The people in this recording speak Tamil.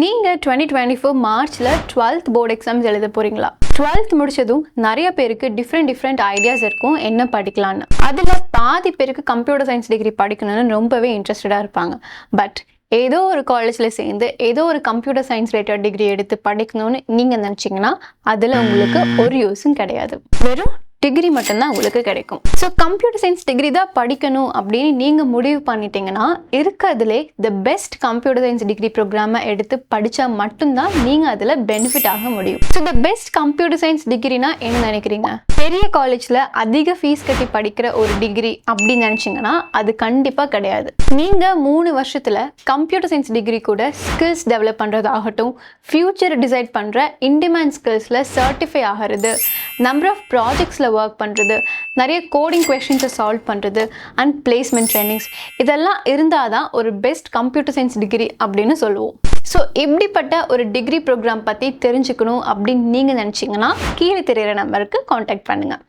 நீங்கள் டுவெண்ட்டி டுவெண்ட்டி ஃபோர் மார்ச்சில் டுவெல்த் போர்டு எக்ஸாம்ஸ் எழுத போகிறீங்களா டுவெல்த் முடிச்சதும் நிறைய பேருக்கு டிஃப்ரெண்ட் டிஃப்ரெண்ட் ஐடியாஸ் இருக்கும் என்ன படிக்கலான்னு அதில் பாதி பேருக்கு கம்ப்யூட்டர் சயின்ஸ் டிகிரி படிக்கணும்னு ரொம்பவே இன்ட்ரெஸ்டடாக இருப்பாங்க. பட் ஏதோ ஒரு காலேஜில் சேர்ந்து ஏதோ ஒரு கம்ப்யூட்டர் சயின்ஸ் ரிலேட்டட் டிகிரி எடுத்து படிக்கணும்னு நீங்கள் நினச்சிங்கன்னா அதில் உங்களுக்கு ஒரு யூஸும் கிடையாது. வெறும் டிகிரி மட்டும்தான் உங்களுக்கு கிடைக்கும். ஸோ கம்ப்யூட்டர் சயின்ஸ் டிகிரி தான் படிக்கணும் அப்படின்னு நீங்கள் முடிவு பண்ணிட்டீங்கன்னா இருக்கிறதுலே the best computer science degree ப்ரோக்ராமை எடுத்து படித்தா மட்டும்தான் நீங்கள் அதில் பெனிஃபிட் ஆக முடியும். So the best computer science டிகிரினா என்ன நினைக்கிறீங்க? பெரிய காலேஜில் அதிக ஃபீஸ் கட்டி படிக்கிற ஒரு டிகிரி அப்படின்னு நினச்சிங்கன்னா அது கண்டிப்பாக கிடையாது. நீங்கள் மூணு வருஷத்தில் கம்ப்யூட்டர் சயின்ஸ் டிகிரி கூட ஸ்கில்ஸ் டெவலப் பண்ணுறதாகட்டும் ஃப்யூச்சர் டிசைட் பண்ணுற இன்டிமேண்ட் ஸ்கில்ஸில் சர்டிஃபை ஆகிறது நம்பர் ஆஃப் ப்ராஜெக்ட்ஸில் ஒர்க் பண்ணுறது நிறைய கோடிங் கொஷின்ஸை சால்வ் பண்ணுறது அண்ட் பிளேஸ்மெண்ட் ட்ரைனிங்ஸ் இதெல்லாம் இருந்தால் தான் ஒரு பெஸ்ட் கம்ப்யூட்டர் சயின்ஸ் டிகிரி அப்படின்னு சொல்லுவோம். ஸோ இப்படிப்பட்ட ஒரு டிகிரி ப்ரோக்ராம் பற்றி தெரிஞ்சுக்கணும் அப்படின்னு நீங்கள் நினச்சிங்கன்னா கீழே தெரிகிற நம்பருக்கு காண்டாக்ட் பண்ணுங்கள்